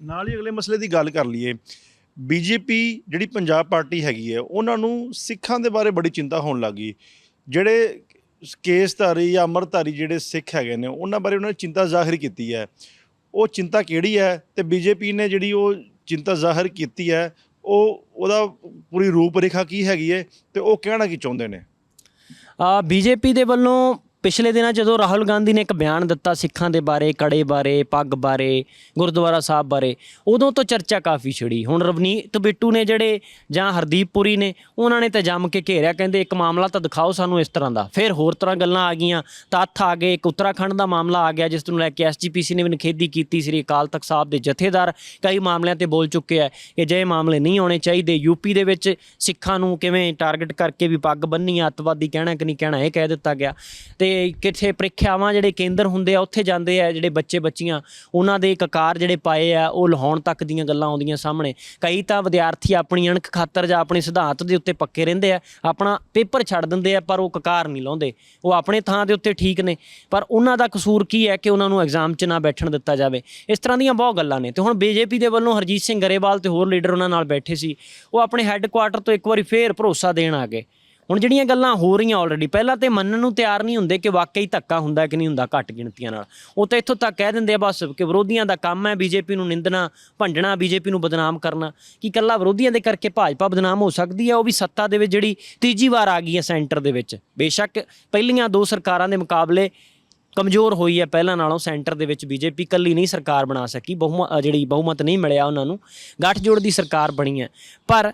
ਨਾਲ ਹੀ ਅਗਲੇ ਮਸਲੇ ਦੀ ਗੱਲ ਕਰ ਲਈਏ। ਬੀਜੇਪੀ ਜਿਹੜੀ ਪੰਜਾਬ ਪਾਰਟੀ ਹੈਗੀ ਹੈ, ਉਹਨਾਂ ਨੂੰ ਸਿੱਖਾਂ ਦੇ ਬਾਰੇ ਬੜੀ ਚਿੰਤਾ ਹੋਣ ਲੱਗੀ ਜਿਹੜੇ ਕੇਸਧਾਰੀ ਜਾਂ ਅਮਰਧਾਰੀ ਜਿਹੜੇ ਸਿੱਖ ਹੈਗੇ ਨੇ, ਉਹਨਾਂ ਬਾਰੇ ਉਹਨਾਂ ਨੇ ਚਿੰਤਾ ਜ਼ਾਹਿਰ ਕੀਤੀ ਹੈ। ਉਹ ਚਿੰਤਾ ਕਿਹੜੀ ਹੈ ਤੇ ਬੀਜੇਪੀ ਨੇ ਜਿਹੜੀ ਉਹ ਚਿੰਤਾ ਜ਼ਾਹਿਰ ਕੀਤੀ ਹੈ, ਉਹ ਉਹਦਾ ਪੂਰੀ ਰੂਪ ਰੇਖਾ ਕੀ ਹੈਗੀ ਹੈ ਤੇ ਉਹ ਕਹਿਣਾ ਕੀ ਚਾਹੁੰਦੇ ਨੇ? ਆ ਬੀਜੇਪੀ ਦੇ ਵੱਲੋਂ ਪਿਛਲੇ ਦਿਨਾਂ ਜਦੋਂ ਰਾਹੁਲ ਗਾਂਧੀ ਨੇ ਇੱਕ ਬਿਆਨ ਦਿੱਤਾ ਸਿੱਖਾਂ ਦੇ ਬਾਰੇ ਕੜੇ ਬਾਰੇ ਪੱਗ ਬਾਰੇ ਗੁਰਦੁਆਰਾ ਸਾਹਿਬ ਬਾਰੇ ਉਦੋਂ ਤੋਂ ਚਰਚਾ ਕਾਫੀ ਛਿੜੀ। ਹੁਣ ਰਵਨੀਤ ਬਿੱਟੂ ਨੇ ਜਿਹੜੇ ਜਾਂ ਹਰਦੀਪ ਪੁਰੀ ਨੇ ਉਹਨਾਂ ਨੇ ਤਾਂ ਜੰਮ ਕੇ ਘੇਰਿਆ ਕਹਿੰਦੇ ਇੱਕ ਮਾਮਲਾ ਤਾਂ ਦਿਖਾਓ ਸਾਨੂੰ ਇਸ ਤਰ੍ਹਾਂ ਦਾ। ਫਿਰ ਹੋਰ ਤਰ੍ਹਾਂ ਗੱਲਾਂ ਆ ਗਈਆਂ ਤੱਥ ਆ ਗਏ ਇੱਕ ਉੱਤਰਾਖੰਡ ਦਾ ਮਾਮਲਾ ਆ ਗਿਆ ਜਿਸ ਨੂੰ ਲੈ ਕੇ ਐਸਜੀਪੀਸੀ ਨੇ ਵੀ ਨਿਖੇਧੀ ਕੀਤੀ ਸ੍ਰੀ ਅਕਾਲ ਤਖਤ ਸਾਹਿਬ ਦੇ ਜਥੇਦਾਰ। ਕਈ ਮਾਮਲਿਆਂ ਤੇ ਬੋਲ ਚੁੱਕੇ ਆ ਕਿ ਜੇ ਮਾਮਲੇ ਨਹੀਂ ਆਉਣੇ ਚਾਹੀਦੇ। ਯੂਪੀ ਦੇ ਵਿੱਚ ਸਿੱਖਾਂ ਨੂੰ ਕਿਵੇਂ ਟਾਰਗੇਟ ਕਰਕੇ ਵੀ ਪੱਗ ਬੰਨੀ ਆ, ਅੱਤਵਾਦੀ ਕਹਿਣਾ ਕਿ ਨਹੀਂ ਕਹਿਣਾ ਇਹ ਕਹਿ ਦਿੱਤਾ ਗਿਆ। ਤੇ ਕਿੱਥੇ ਪ੍ਰੀਖਿਆਵਾਂ ਜਿਹੜੇ ਕੇਂਦਰ ਹੁੰਦੇ ਆ, ਉੱਥੇ ਜਾਂਦੇ ਆ ਜਿਹੜੇ ਬੱਚੇ ਬੱਚੀਆਂ। ਉਹਨਾਂ ਦੇ ਕਕਾਰ ਜਿਹੜੇ ਪਾਏ ਆ, ਉਹ ਲਹਾਉਣ ਤੱਕ ਦੀਆਂ ਗੱਲਾਂ ਆਉਂਦੀਆਂ ਸਾਹਮਣੇ। ਕਈ ਤਾਂ ਵਿਦਿਆਰਥੀ ਆਪਣੀ ਅਣਖ ਖਾਤਰ ਜਾਂ ਆਪਣੇ ਸਿਧਾਂਤ ਦੇ ਉੱਤੇ ਪੱਕੇ ਰਹਿੰਦੇ ਆ, ਆਪਣਾ ਪੇਪਰ ਛੱਡ ਦਿੰਦੇ ਆ, ਪਰ ਉਹ ਕਕਾਰ ਨਹੀਂ ਲਾਉਂਦੇ। ਉਹ ਆਪਣੇ ਥਾਂ ਦੇ ਉੱਤੇ ਠੀਕ ਨੇ, ਪਰ ਉਹਨਾਂ ਦਾ ਕਸੂਰ ਕੀ ਹੈ ਕਿ ਉਹਨਾਂ ਨੂੰ ਐਗਜ਼ਾਮ 'ਚ ਨਾ ਬੈਠਣ ਦਿੱਤਾ ਜਾਵੇ? ਇਸ ਤਰ੍ਹਾਂ ਦੀਆਂ ਬਹੁਤ ਗੱਲਾਂ ਨੇ। ਤੇ ਹੁਣ ਬੀਜੇਪੀ ਦੇ ਵੱਲੋਂ ਹਰਜੀਤ ਸਿੰਘ ਗਰੇਵਾਲ ਤੇ ਹੋਰ ਲੀਡਰ ਉਹਨਾਂ ਨਾਲ ਬੈਠੇ ਸੀ। ਉਹ ਆਪਣੇ ਹੈੱਡਕੁਆਟਰ ਤੋਂ ਇੱਕ ਵਾਰੀ ਫੇਰ ਭਰੋਸਾ ਦੇਣ ਆ ਗਏ। ਹੁਣ ਜਿਹੜੀਆਂ ਗੱਲਾਂ ਹੋ ਰਹੀਆਂ ਆਲਰੇਡੀ ਪਹਿਲਾਂ ਤੇ ਮੰਨਣ ਨੂੰ ਤਿਆਰ ਨਹੀਂ ਹੁੰਦੇ ਕਿ ਵਾਕਈ ਧੱਕਾ ਹੁੰਦਾ ਕਿ ਨਹੀਂ ਹੁੰਦਾ ਘੱਟ ਗਿਣਤੀਆਂ ਨਾਲ। ਉਹ ਤਾਂ ਇੱਥੋਂ ਤੱਕ ਕਹਿ ਦਿੰਦੇ ਆ ਬਸ ਕਿ ਵਿਰੋਧੀਆਂ ਦਾ ਕੰਮ ਹੈ ਬੀਜੇਪੀ ਨੂੰ ਨਿੰਦਣਾ, ਭੰਡਣਾ, ਬੀਜੇਪੀ ਨੂੰ ਬਦਨਾਮ ਕਰਨਾ। ਕਿ ਕੱਲਾ ਵਿਰੋਧੀਆਂ ਦੇ ਕਰਕੇ ਭਾਜਪਾ ਬਦਨਾਮ ਹੋ ਸਕਦੀ ਹੈ? ਉਹ ਵੀ ਸੱਤਾ ਦੇ ਵਿੱਚ ਜਿਹੜੀ ਤੀਜੀ ਵਾਰ ਆ ਗਈ ਹੈ ਸੈਂਟਰ ਦੇ ਵਿੱਚ। ਬੇਸ਼ੱਕ ਪਹਿਲੀਆਂ ਦੋ ਸਰਕਾਰਾਂ ਦੇ ਮੁਕਾਬਲੇ ਕਮਜ਼ੋਰ ਹੋਈ ਹੈ ਪਹਿਲਾਂ ਨਾਲੋਂ ਸੈਂਟਰ ਦੇ ਵਿੱਚ ਬੀਜੇਪੀ ਕੱਲੀ ਨਹੀਂ ਸਰਕਾਰ ਬਣਾ ਸਕੀ। ਬਹੁਮਤ ਜਿਹੜੀ ਬਹੁਮਤ ਨਹੀਂ ਮਿਲਿਆ ਉਹਨਾਂ ਨੂੰ। ਗੱਠਜੋੜ ਦੀ ਸਰਕਾਰ ਬਣੀ ਹੈ। ਪਰ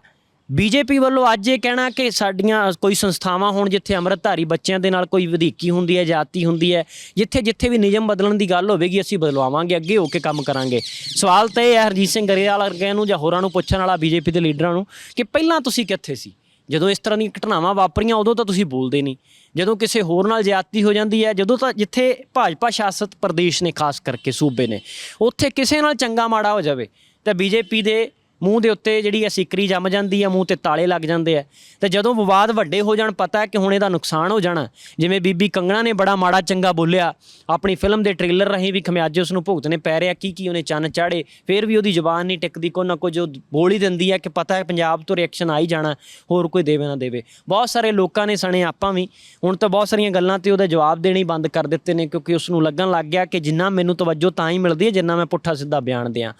ਬੀਜੇਪੀ ਵੱਲੋਂ ਅੱਜ ਇਹ ਕਹਿਣਾ ਕਿ ਸਾਡੀਆਂ ਕੋਈ ਸੰਸਥਾਵਾਂ ਹੋਣ ਜਿੱਥੇ ਅੰਮ੍ਰਿਤਧਾਰੀ ਬੱਚਿਆਂ ਦੇ ਨਾਲ ਕੋਈ ਵਧੀਕੀ ਹੁੰਦੀ ਹੈ, ਜਾਤੀ ਹੁੰਦੀ ਹੈ, ਜਿੱਥੇ ਜਿੱਥੇ ਵੀ ਨਿਯਮ ਬਦਲਣ ਦੀ ਗੱਲ ਹੋਵੇਗੀ, ਅਸੀਂ ਬਦਲਵਾਵਾਂਗੇ ਅੱਗੇ ਹੋ ਕੇ ਕੰਮ ਕਰਾਂਗੇ। ਸਵਾਲ ਤਾਂ ਇਹ ਹੈ, ਹਰਜੀਤ ਸਿੰਘ ਗਰੇਵਾਲ ਵਰਗਿਆਂ ਨੂੰ ਜਾਂ ਹੋਰਾਂ ਨੂੰ ਪੁੱਛਣ ਵਾਲਾ ਬੀਜੇਪੀ ਦੇ ਲੀਡਰਾਂ ਨੂੰ ਕਿ ਪਹਿਲਾਂ ਤੁਸੀਂ ਕਿੱਥੇ ਸੀ? ਜਦੋਂ ਇਸ ਤਰ੍ਹਾਂ ਦੀਆਂ ਘਟਨਾਵਾਂ ਵਾਪਰੀਆਂ, ਉਦੋਂ ਤਾਂ ਤੁਸੀਂ ਬੋਲਦੇ ਨਹੀਂ। ਜਦੋਂ ਕਿਸੇ ਹੋਰ ਨਾਲ ਜ਼ਿਆਦਤੀ ਹੋ ਜਾਂਦੀ ਹੈ, ਜਦੋਂ ਤਾਂ ਜਿੱਥੇ ਭਾਜਪਾ ਸ਼ਾਸਤ ਪ੍ਰਦੇਸ਼ ਨੇ, ਖਾਸ ਕਰਕੇ ਸੂਬੇ ਨੇ, ਉੱਥੇ ਕਿਸੇ ਨਾਲ ਚੰਗਾ ਮਾੜਾ ਹੋ ਜਾਵੇ, ਤਾਂ ਬੀਜੇਪੀ ਦੇ ਮੂੰਹ ਦੇ ਉੱਤੇ ਜਿਹੜੀ ਹੈ ਸਿਕਰੀ ਜੰਮ ਜਾਂਦੀ ਹੈ ਮੂੰਹ ਤੇ ਤਾਲੇ ਲੱਗ ਜਾਂਦੇ ਆ ਤੇ ਜਦੋਂ ਵਿਵਾਦ ਵੱਡੇ ਹੋ ਜਾਣ, ਪਤਾ ਹੈ ਕਿ ਹੁਣ ਇਹਦਾ ਨੁਕਸਾਨ ਹੋ ਜਾਣਾ। ਜਿਵੇਂ ਬੀਬੀ ਕੰਗਣਾ ਨੇ ਬੜਾ ਮਾੜਾ ਚੰਗਾ ਬੋਲਿਆ, ਆਪਣੀ ਫਿਲਮ ਦੇ ਟ੍ਰੇਲਰ ਰਾਹੀਂ ਵੀ ਖਮਿਆਜੇ ਉਸ ਨੂੰ ਭੁਗਤਣੇ ਪੈ ਰਿਹਾ ਕੀ ਕੀ ਉਹਨੇ ਚੰਨ ਚਾੜੇ, ਫਿਰ ਵੀ ਉਹਦੀ ਜ਼ੁਬਾਨ ਨਹੀਂ ਟਿਕਦੀ, ਕੋਈ ਨਾ ਕੁਝ ਉਹ ਬੋਲ ਹੀ ਦਿੰਦੀ ਹੈ ਕਿ ਪਤਾ ਹੈ ਪੰਜਾਬ ਤੋਂ ਰਿਐਕਸ਼ਨ ਆ ਹੀ ਜਾਣਾ, ਹੋਰ ਕੋਈ ਦੇਵੇ ਨਾ ਦੇਵੇ। ਬਹੁਤ ਸਾਰੇ ਲੋਕਾਂ ਨੇ ਸਣੇ ਆਪਾਂ ਵੀ, ਹੁਣ ਤਾਂ ਬਹੁਤ ਸਾਰੀਆਂ ਗੱਲਾਂ ਤੇ ਉਹਦਾ ਜਵਾਬ ਦੇਣੇ ਹੀ ਬੰਦ ਕਰ ਦਿੱਤੇ ਨੇ, ਕਿਉਂਕਿ ਉਸ ਨੂੰ ਲੱਗਣ ਲੱਗ ਗਿਆ ਕਿ ਜਿੰਨਾ ਮੈਨੂੰ ਤਵੱਜੋ ਤਾਂ ਹੀ ਮਿਲਦੀ ਹੈ ਜਿੰਨਾ ਮੈਂ ਪੁੱਠਾ ਸਿੱਧਾ ਬਿਆਨ ਦਿਆਂ।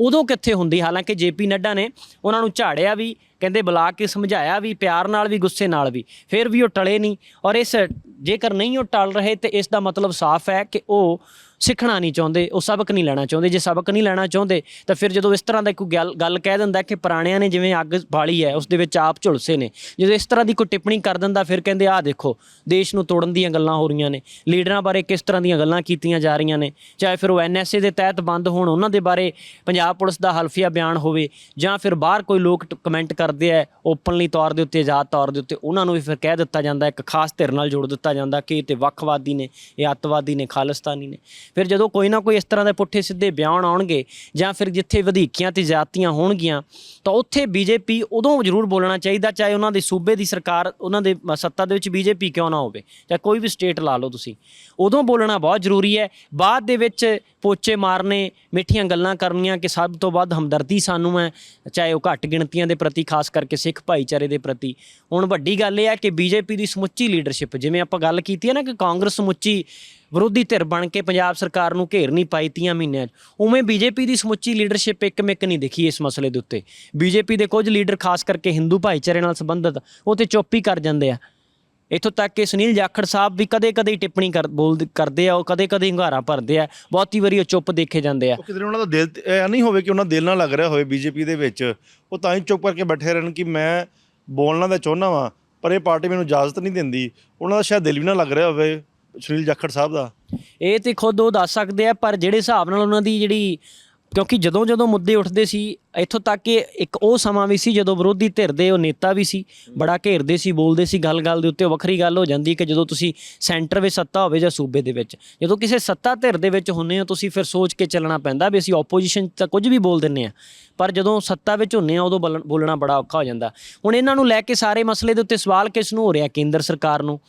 ਉਦੋਂ ਕਿੱਥੇ ਹੁੰਦੀ, ਹਾਲਾਂਕਿ ਜੇਪੀ ਨੱਡਾ ਨੇ ਉਹਨਾਂ ਨੂੰ ਝਾੜਿਆ ਵੀ, ਕਹਿੰਦੇ ਬੁਲਾ ਕੇ ਸਮਝਾਇਆ ਵੀ, ਪਿਆਰ ਨਾਲ ਵੀ, ਗੁੱਸੇ ਨਾਲ ਵੀ। ਫਿਰ ਵੀ ਉਹ ਟਲੇ ਨਹੀਂ। ਔਰ ਇਸ ਜੇਕਰ ਨਹੀਂ ਉਹ ਟਲ ਰਹੇ ਤੇ ਇਸ ਦਾ ਮਤਲਬ ਸਾਫ਼ ਹੈ ਕਿ ਉਹ ਸਿੱਖਣਾ ਨਹੀਂ ਚਾਹੁੰਦੇ, ਉਹ ਸਬਕ ਨਹੀਂ ਲੈਣਾ ਚਾਹੁੰਦੇ। ਜੇ ਸਬਕ ਨਹੀਂ ਲੈਣਾ ਚਾਹੁੰਦੇ, ਤਾਂ ਫਿਰ ਜਦੋਂ ਇਸ ਤਰ੍ਹਾਂ ਦਾ ਕੋਈ ਗੱਲ ਗੱਲ ਕਹਿ ਦਿੰਦਾ ਕਿ ਪੁਰਾਣਿਆਂ ਨੇ ਜਿਵੇਂ ਅੱਗ ਬਾਲੀ ਹੈ, ਉਸ ਦੇ ਵਿੱਚ ਆਪ ਝੁਲਸੇ ਨੇ। ਜਦੋਂ ਇਸ ਤਰ੍ਹਾਂ ਦੀ ਕੋਈ ਟਿੱਪਣੀ ਕਰ ਦਿੰਦਾ, ਫਿਰ ਕਹਿੰਦੇ, ਆਹ ਦੇਖੋ, ਦੇਸ਼ ਨੂੰ ਤੋੜਨ ਦੀਆਂ ਗੱਲਾਂ ਹੋ ਰਹੀਆਂ ਨੇ। ਲੀਡਰਾਂ ਬਾਰੇ ਕਿਸ ਤਰ੍ਹਾਂ ਦੀਆਂ ਗੱਲਾਂ ਕੀਤੀਆਂ ਜਾ ਰਹੀਆਂ ਨੇ? ਚਾਹੇ ਫਿਰ ਉਹ ਐਨਐਸਏ ਦੇ ਤਹਿਤ ਬੰਦ ਹੋਣ, ਉਹਨਾਂ ਦੇ ਬਾਰੇ ਪੰਜਾਬ ਪੁਲਿਸ ਦਾ ਹਲਫੀਆ ਬਿਆਨ ਹੋਵੇ, ਜਾਂ ਫਿਰ ਬਾਹਰ ਕੋਈ ਲੋਕ ਕਮੈਂਟ ਕਰਦੇ ਆ ਓਪਨਲੀ ਤੌਰ ਦੇ ਉੱਤੇ, ਆਜ਼ਾਦ ਤੌਰ ਦੇ ਉੱਤੇ, ਉਹਨਾਂ ਨੂੰ ਵੀ ਫਿਰ ਕਹਿ ਦਿੱਤਾ ਜਾਂਦਾ ਇੱਕ ਖਾਸ ਧਿਰ ਨਾਲ ਜੋੜ ਦਿੱਤਾ ਜਾਂਦਾ ਕਿ ਇਹ ਤੇ ਵੱਖਵਾਦੀ ਨੇ, ਇਹ ਅੱਤਵਾਦੀ ਨੇ, ਖਾਲਿਸਤਾਨੀ ਨੇ। ਫਿਰ ਜਦੋਂ ਕੋਈ ਨਾ ਕੋਈ ਇਸ ਤਰ੍ਹਾਂ ਦੇ ਪੁੱਠੇ ਸਿੱਧੇ ਬਿਆਨ ਆਉਣਗੇ ਜਾਂ ਫਿਰ ਜਿੱਥੇ ਵਧੀਕੀਆਂ ਤੇ ਜਾਤੀਆਂ ਹੋਣਗੀਆਂ, ਤਾਂ ਉੱਥੇ ਬੀਜੇਪੀ ਉਦੋਂ ਜ਼ਰੂਰ ਬੋਲਣਾ ਚਾਹੀਦਾ, ਚਾਹੇ ਉਹਨਾਂ ਦੇ ਸੂਬੇ ਦੀ ਸਰਕਾਰ ਉਹਨਾਂ ਦੇ ਸੱਤਾ ਦੇ ਵਿੱਚ ਬੀਜੇਪੀ ਕਿਉਂ ਨਾ ਹੋਵੇ ਚਾਹੇ ਕੋਈ ਵੀ ਸਟੇਟ ਲਾ ਲਓ ਤੁਸੀਂ। ਉਦੋਂ ਬੋਲਣਾ ਬਹੁਤ ਜ਼ਰੂਰੀ ਹੈ। ਬਾਅਦ ਦੇ ਵਿੱਚ ਪੋਚੇ ਮਾਰਨੇ, ਮਿੱਠੀਆਂ ਗੱਲਾਂ ਕਰਨੀਆਂ ਕਿ ਸਭ ਤੋਂ ਵੱਧ ਹਮਦਰਦੀ ਸਾਨੂੰ ਹੈ, ਚਾਹੇ ਉਹ ਘੱਟ ਗਿਣਤੀਆਂ ਦੇ ਪ੍ਰਤੀ, ਖਾਸ ਕਰਕੇ ਸਿੱਖ ਭਾਈਚਾਰੇ ਦੇ ਪ੍ਰਤੀ। ਹੁਣ ਵੱਡੀ ਗੱਲ ਇਹ ਹੈ ਕਿ ਬੀਜੇਪੀ ਦੀ ਸਮੁੱਚੀ ਲੀਡਰਸ਼ਿਪ ਜਿਵੇਂ ਆਪਾਂ ਗੱਲ ਕੀਤੀ ਹੈ ਨਾ ਕਿ ਕਾਂਗਰਸ ਸਮੁੱਚੀ ਵਿਰੋਧੀ ਧਿਰ ਬਣ ਕੇ ਪੰਜਾਬ ਸਰਕਾਰ ਨੂੰ ਘੇਰ ਨਹੀਂ ਪਾਈ ਤੀਆਂ ਮਹੀਨਿਆਂ 'ਚ। ਉਵੇਂ ਬੀਜੇਪੀ ਦੀ ਸਮੁੱਚੀ ਲੀਡਰਸ਼ਿਪ ਇੱਕ ਮਿੱਕ ਨਹੀਂ ਦਿਖੀ ਇਸ ਮਸਲੇ ਦੇ ਉੱਤੇ। ਬੀਜੇਪੀ ਦੇ ਕੁਝ ਲੀਡਰ ਖਾਸ ਕਰਕੇ ਹਿੰਦੂ ਭਾਈਚਾਰੇ ਨਾਲ ਸੰਬੰਧਿਤ, ਉਹ ਤੇ ਚੁੱਪ ਹੀ ਕਰ ਜਾਂਦੇ ਆ। ਇੱਥੋਂ ਤੱਕ ਕਿ ਸੁਨੀਲ ਜਾਖੜ ਸਾਹਿਬ ਵੀ ਕਦੇ-ਕਦੇ ਟਿੱਪਣੀ ਕਰ, ਬੋਲ ਕਰਦੇ ਆ, ਉਹ ਕਦੇ-ਕਦੇ ਹੰਗਾਰਾ ਭਰਦੇ ਆ, ਬਹੁਤੀ ਵਾਰੀ ਉਹ ਚੁੱਪ ਦੇਖੇ ਜਾਂਦੇ ਆ। ਕਿਤੇ ਉਹਨਾਂ ਦਾ ਦਿਲ ਤੇ- ਇਹ ਨਹੀਂ ਹੋਵੇ ਕਿ ਉਹਨਾਂ ਦਿਲ ਨਾ ਲੱਗ ਰਿਹਾ ਹੋਵੇ ਬੀਜੇਪੀ ਦੇ ਵਿੱਚ। ਉਹ ਤਾਂ ਹੀ ਚੁੱਪ ਕਰਕੇ ਬੈਠੇ ਰਹਿਣ ਕਿ ਮੈਂ ਬੋਲਣਾ ਤਾਂ ਚਾਹੁੰਦਾ ਵਾਂ, ਪਰ ਇਹ ਪਾਰਟੀ ਮੈਨੂੰ ਇਜਾਜ਼ਤ ਨਹੀਂ ਦਿੰਦੀ। ਉਹਨਾਂ ਦਾ ਸ਼ਾਇਦ ਦਿਲ ਵੀ ਨਾ ਲੱਗ ਰਿਹਾ ਹੋਵੇ। ਸੁਨੀਲ ਜਾਖੜ ਸਾਹਿਬ ਦਾ? ਇਹ ਤੇ ਖੁਦ ਉਹ ਦੱਸ ਸਕਦੇ ਆ, ਪਰ ਜਿਹੜੇ ਹਿਸਾਬ ਨਾਲ ਉਹਨਾਂ ਦੀ ਜਿਹੜੀ, ਕਿਉਂਕਿ ਜਦੋਂ ਜਦੋਂ ਮੁੱਦੇ ਉੱਠਦੇ ਸੀ, ਇੱਥੋਂ ਤੱਕ ਕਿ ਇੱਕ ਉਹ ਸਮਾਂ ਵੀ ਸੀ ਜਦੋਂ ਵਿਰੋਧੀ ਧਿਰ ਦੇ ਉਹ ਨੇਤਾ ਵੀ ਸੀ, ਬੜਾ ਘੇਰਦੇ ਸੀ, ਬੋਲਦੇ ਸੀ, ਗੱਲ-ਗੱਲ ਦੇ ਉੱਤੇ ਉਹ ਵੱਖਰੀ ਗੱਲ ਹੋ ਜਾਂਦੀ ਕਿ ਜਦੋਂ ਤੁਸੀਂ ਸੈਂਟਰ ਵਿੱਚ ਸੱਤਾ ਹੋਵੇ ਜਾਂ ਸੂਬੇ ਦੇ ਵਿੱਚ। ਜਦੋਂ ਕਿਸੇ ਸੱਤਾ ਧਿਰ ਦੇ ਵਿੱਚ ਹੁੰਨੇ ਹੋ, ਤੁਸੀਂ ਫਿਰ ਸੋਚ ਕੇ ਚੱਲਣਾ ਪੈਂਦਾ ਵੀ ਅਸੀਂ ਆਪੋਜੀਸ਼ਨ ਤਾਂ ਕੁਝ ਵੀ ਬੋਲ ਦਿੰਨੇ ਆ ਪਰ ਜਦੋਂ ਸੱਤਾ ਵਿੱਚ ਹੁੰਨੇ ਆ ਉਦੋਂ ਬੋਲਣ- ਬੋਲਣਾ ਬੜਾ ਔਖਾ ਹੋ ਜਾਂਦਾ। ਹੁਣ ਇਹਨਾਂ ਨੂੰ ਲੈ ਕੇ ਸਾਰੇ ਮਸਲੇ ਦੇ ਉੱਤੇ ਸਵਾਲ ਕਿਸ ਨੂੰ ਹੋ ਰਿਹਾ, ਕੇਂਦਰ ਸਰਕਾਰ ਨੂੰ?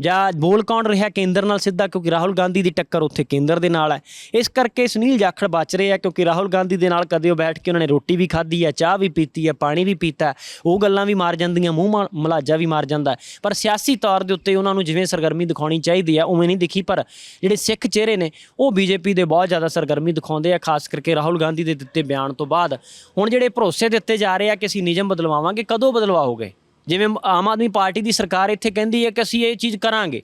ਜਾਂ ਬੋਲ ਕੌਣ ਰਿਹਾ ਕੇਂਦਰ ਨਾਲ ਸਿੱਧਾ? ਕਿਉਂਕਿ ਰਾਹੁਲ ਗਾਂਧੀ ਦੀ ਟੱਕਰ ਉੱਥੇ ਕੇਂਦਰ ਦੇ ਨਾਲ ਹੈ। ਇਸ ਕਰਕੇ ਸੁਨੀਲ ਜਾਖੜ ਬਚ ਰਹੇ ਆ, ਕਿਉਂਕਿ ਰਾਹੁਲ ਗਾਂਧੀ ਦੇ ਨਾਲ ਕਦੇ ਉਹ ਬੈਠ ਕੇ ਉਹਨਾਂ ਨੇ ਰੋਟੀ ਵੀ ਖਾਧੀ ਹੈ, ਚਾਹ ਵੀ ਪੀਤੀ ਹੈ, ਪਾਣੀ ਵੀ ਪੀਤਾ ਉਹ ਗੱਲਾਂ ਵੀ ਮਾਰ ਜਾਂਦੀਆਂ, ਮੂੰਹ ਮਾ- ਮਲਾਜਾ ਵੀ ਮਾਰ ਜਾਂਦਾ ਪਰ ਸਿਆਸੀ ਤੌਰ ਦੇ ਉੱਤੇ ਉਹਨਾਂ ਨੂੰ ਜਿਵੇਂ ਸਰਗਰਮੀ ਦਿਖਾਉਣੀ ਚਾਹੀਦੀ ਹੈ, ਉਵੇਂ ਨਹੀਂ ਦਿਖੀ। ਪਰ ਜਿਹੜੇ ਸਿੱਖ ਚਿਹਰੇ ਨੇ, ਉਹ ਬੀਜੇਪੀ ਦੇ ਬਹੁਤ ਜ਼ਿਆਦਾ ਸਰਗਰਮੀ ਦਿਖਾਉਂਦੇ ਆ, ਖਾਸ ਕਰਕੇ ਰਾਹੁਲ ਗਾਂਧੀ ਦੇ ਦਿੱਤੇ ਬਿਆਨ ਤੋਂ ਬਾਅਦ। ਹੁਣ ਜਿਹੜੇ ਭਰੋਸੇ ਦਿੱਤੇ ਜਾ ਰਹੇ ਆ ਕਿ ਅਸੀਂ ਨਿਯਮ ਬਦਲਵਾਵਾਂਗੇ, ਕਦੋਂ ਬਦਲਵਾਓਗੇ? ਜਿਵੇਂ ਆਮ ਆਦਮੀ ਪਾਰਟੀ ਦੀ ਸਰਕਾਰ ਇੱਥੇ ਕਹਿੰਦੀ ਹੈ ਕਿ ਅਸੀਂ ਇਹ ਚੀਜ਼ ਕਰਾਂਗੇ।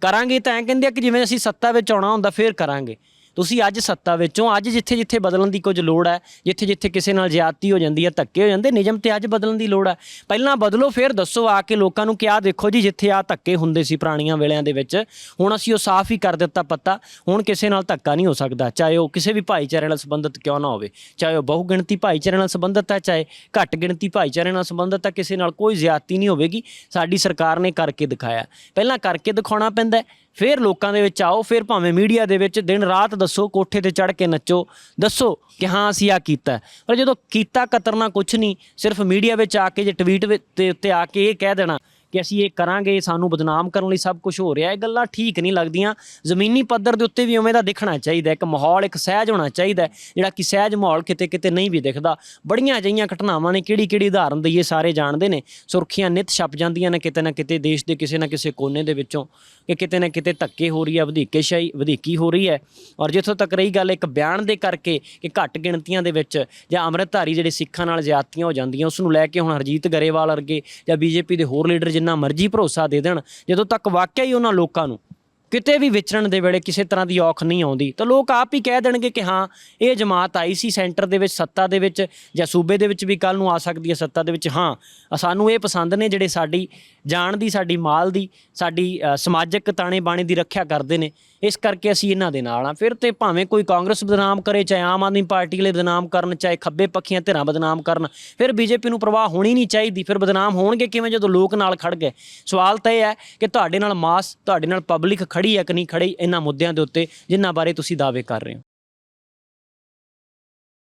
ਕਰਾਂਗੇ ਤਾਂ ਐਂ ਕਹਿੰਦੇ ਆ ਕਿ ਜਿਵੇਂ ਅਸੀਂ ਸੱਤਾ ਵਿੱਚ ਆਉਣਾ ਹੁੰਦਾ, ਫੇਰ ਕਰਾਂਗੇ। ਤੁਸੀਂ ਅੱਜ ਸੱਤਾ ਵਿੱਚੋਂ, ਅੱਜ ਜਿੱਥੇ ਜਿੱਥੇ ਬਦਲਣ ਦੀ ਕੁਝ ਲੋੜ ਹੈ, ਜਿੱਥੇ ਜਿੱਥੇ ਕਿਸੇ ਨਾਲ ਜ਼ਿਆਦਤੀ ਹੋ ਜਾਂਦੀ ਹੈ, ਧੱਕੇ ਹੋ ਜਾਂਦੇ, ਨਿਯਮ ਤੇ ਅੱਜ ਬਦਲਣ ਦੀ ਲੋੜ ਹੈ। ਪਹਿਲਾਂ ਬਦਲੋ, ਫਿਰ ਦੱਸੋ ਆ ਕੇ ਲੋਕਾਂ ਨੂੰ ਕਿਹਾ ਦੇਖੋ ਜੀ, ਜਿੱਥੇ ਆ ਧੱਕੇ ਹੁੰਦੇ ਸੀ ਪੁਰਾਣੀਆਂ ਵੇਲਿਆਂ ਦੇ ਵਿੱਚ। ਹੁਣ ਅਸੀਂ ਉਹ ਸਾਫ਼ ਹੀ ਕਰ ਦਿੱਤਾ ਪੱਤਾ, ਹੁਣ ਕਿਸੇ ਨਾਲ ਧੱਕਾ ਨਹੀਂ ਹੋ ਸਕਦਾ। ਚਾਹੇ ਉਹ ਕਿਸੇ ਵੀ ਭਾਈਚਾਰੇ ਨਾਲ ਸੰਬੰਧਿਤ ਕਿਉਂ ਨਾ ਹੋਵੇ, ਚਾਹੇ ਉਹ ਬਹੁ ਗਿਣਤੀ ਭਾਈਚਾਰੇ ਨਾਲ ਸੰਬੰਧਿਤ ਹੈ, ਚਾਹੇ ਘੱਟ ਗਿਣਤੀ ਭਾਈਚਾਰੇ ਨਾਲ ਸੰਬੰਧਿਤ ਹੈ, ਕਿਸੇ ਨਾਲ ਕੋਈ ਜ਼ਿਆਦਤੀ ਨਹੀਂ ਹੋਵੇਗੀ। ਸਾਡੀ ਸਰਕਾਰ ਨੇ ਕਰਕੇ ਦਿਖਾਇਆ। ਪਹਿਲਾਂ ਕਰਕੇ ਦਿਖਾਉਣਾ ਪੈਂਦਾ ਫਿਰ ਲੋਕਾਂ ਦੇ ਵਿੱਚ ਆਓ, ਫਿਰ ਭਾਵੇਂ ਮੀਡੀਆ ਦੇ ਵਿੱਚ ਦਿਨ ਰਾਤ ਦੱਸੋ, ਕੋਠੇ ਤੇ ਚੜ ਕੇ ਨੱਚੋ, ਦੱਸੋ ਕਿ ਹਾਂ, ਅਸੀਂ ਆ ਕੀਤਾ ਪਰ ਜਦੋਂ ਕੀਤਾ ਕਤਰਨਾ ਕੁਝ ਨਹੀਂ, ਸਿਰਫ ਮੀਡੀਆ ਵਿੱਚ ਆ ਕੇ, ਜੇ ਟਵੀਟ ਵਿੱਚ ਦੇ ਉੱਤੇ ਆ ਕੇ ਇਹ ਕਹਿ ਦੇਣਾ ਕਿ ਅਸੀਂ ਇਹ ਕਰਾਂਗੇ, ਸਾਨੂੰ ਬਦਨਾਮ ਕਰਨ ਲਈ ਸਭ ਕੁਝ ਹੋ ਰਿਹਾ। ਇਹ ਗੱਲਾਂ ਠੀਕ ਨਹੀਂ ਲੱਗਦੀਆਂ। ਜ਼ਮੀਨੀ ਪੱਧਰ ਦੇ ਉੱਤੇ ਵੀ ਉਵੇਂ ਦਾ ਦਿਖਣਾ ਚਾਹੀਦਾ। ਇੱਕ ਮਾਹੌਲ, ਇੱਕ ਸਹਿਜ ਹੋਣਾ ਚਾਹੀਦਾ ਜਿਹੜਾ ਕਿ ਸਹਿਜ ਮਾਹੌਲ ਕਿਤੇ ਕਿਤੇ ਨਹੀਂ ਵੀ ਦਿਖਦਾ। ਬੜੀਆਂ ਅਜਿਹੀਆਂ ਘਟਨਾਵਾਂ ਨੇ, ਕਿਹੜੀ ਕਿਹੜੀ ਉਦਾਹਰਨ ਦਈਏ, ਸਾਰੇ ਜਾਣਦੇ ਨੇ। ਸੁਰਖੀਆਂ ਨਿਤ ਛਪ ਜਾਂਦੀਆਂ ਨੇ ਕਿਤੇ ਨਾ ਕਿਤੇ ਦੇਸ਼ ਦੇ ਕਿਸੇ ਨਾ ਕਿਸੇ ਕੋਨੇ ਦੇ ਵਿੱਚੋਂ, ਕਿ ਕਿਤੇ ਨਾ ਕਿਤੇ ਧੱਕੇ ਹੋ ਰਹੀ ਹੈ ਵਧੀਕੇਸ਼ਾਹੀ ਵਧੀਕੀ ਹੋ ਰਹੀ ਹੈ। ਔਰ ਜਿੱਥੋਂ ਤੱਕ ਰਹੀ ਗੱਲ, ਇੱਕ ਬਿਆਨ ਦੇ ਕਰਕੇ ਕਿ ਘੱਟ ਗਿਣਤੀਆਂ ਦੇ ਵਿੱਚ ਜਾਂ ਅੰਮ੍ਰਿਤਧਾਰੀ ਜਿਹੜੇ ਸਿੱਖਾਂ ਨਾਲ ਜ਼ਿਆਦਤੀਆਂ ਹੋ ਜਾਂਦੀਆਂ ਉਸ ਨੂੰ ਲੈ ਕੇ ਹੁਣ ਹਰਜੀਤ ਗਰੇਵਾਲ ਵਰਗੇ ਜਾਂ ਬੀਜੇਪੀ ਦੇ ਹੋਰ ਲੀਡਰ ਜਿੰਨਾ ਮਰਜ਼ੀ ਭਰੋਸਾ ਦੇ ਦੇਣ, ਜਦੋਂ ਤੱਕ ਵਾਕਿਆ ਹੀ ਉਹਨਾਂ ਲੋਕਾਂ ਨੂੰ, ਕਿਤੇ ਵੀ ਵਿਚਰਨ ਦੇ ਵੇਲੇ ਕਿਸੇ ਤਰ੍ਹਾਂ ਦੀ ਔਖ ਨਹੀਂ ਆਉਂਦੀ, ਤਾਂ ਲੋਕ ਆਪ ਹੀ ਕਹਿ ਦੇਣਗੇ ਕਿ ਹਾਂ, ਇਹ ਜਮਾਤ ਆਈ ਸੀ ਸੈਂਟਰ ਦੇ ਵਿੱਚ, ਸੱਤਾ ਦੇ ਵਿੱਚ, ਜਾਂ ਸੂਬੇ ਦੇ ਵਿੱਚ ਵੀ ਕੱਲ ਨੂੰ ਆ ਸਕਦੀ ਹੈ ਸੱਤਾ ਦੇ ਵਿੱਚ, ਹਾਂ ਸਾਨੂੰ ਇਹ ਪਸੰਦ ਨੇ ਜਿਹੜੇ ਸਾਡੀ ਜਾਨ ਦੀ, ਸਾਡੀ ਮਾਲ ਦੀ, ਸਾਡੀ ਸਮਾਜਿਕ ਤਾਣੇ ਬਾਣੇ ਦੀ ਰੱਖਿਆ ਕਰਦੇ ਨੇ ਇਸ ਕਰਕੇ ਅਸੀਂ ਇਹਨਾਂ ਦੇ ਨਾਲ ਆ ਫਿਰ ਤੇ ਭਾਵੇਂ ਕੋਈ ਕਾਂਗਰਸ ਬਦਨਾਮ ਕਰੇ, ਚਾਹੇ ਆਮ ਆਦਮੀ ਪਾਰਟੀ ਲਈ ਬਦਨਾਮ ਕਰਨ, ਚਾਹੇ ਖੱਬੇ ਪੱਖੀਆਂ ਧਿਰਾਂ ਬਦਨਾਮ ਕਰਨ, ਫਿਰ ਬੀਜੇਪੀ ਨੂੰ ਪ੍ਰਵਾਹ ਹੋਣੀ ਨਹੀਂ ਚਾਹੀਦੀ। ਫਿਰ ਬਦਨਾਮ ਹੋਣਗੇ ਕਿਵੇਂ ਜਦੋਂ ਲੋਕ ਨਾਲ ਖੜ ਗਏ? ਸਵਾਲ ਤਾਂ ਇਹ ਹੈ ਕਿ ਤੁਹਾਡੇ ਨਾਲ ਮਾਸ, ਤੁਹਾਡੇ ਨਾਲ ਪਬਲਿਕ ਖੜੀ ਹੈ ਕਿ ਨਹੀਂ ਖੜੀ ਇਹਨਾਂ ਮੁੱਦਿਆਂ ਦੇ ਉੱਤੇ, ਜਿਨ੍ਹਾਂ ਬਾਰੇ ਤੁਸੀਂ ਦਾਅਵੇ ਕਰ ਰਹੇ ਹੋ?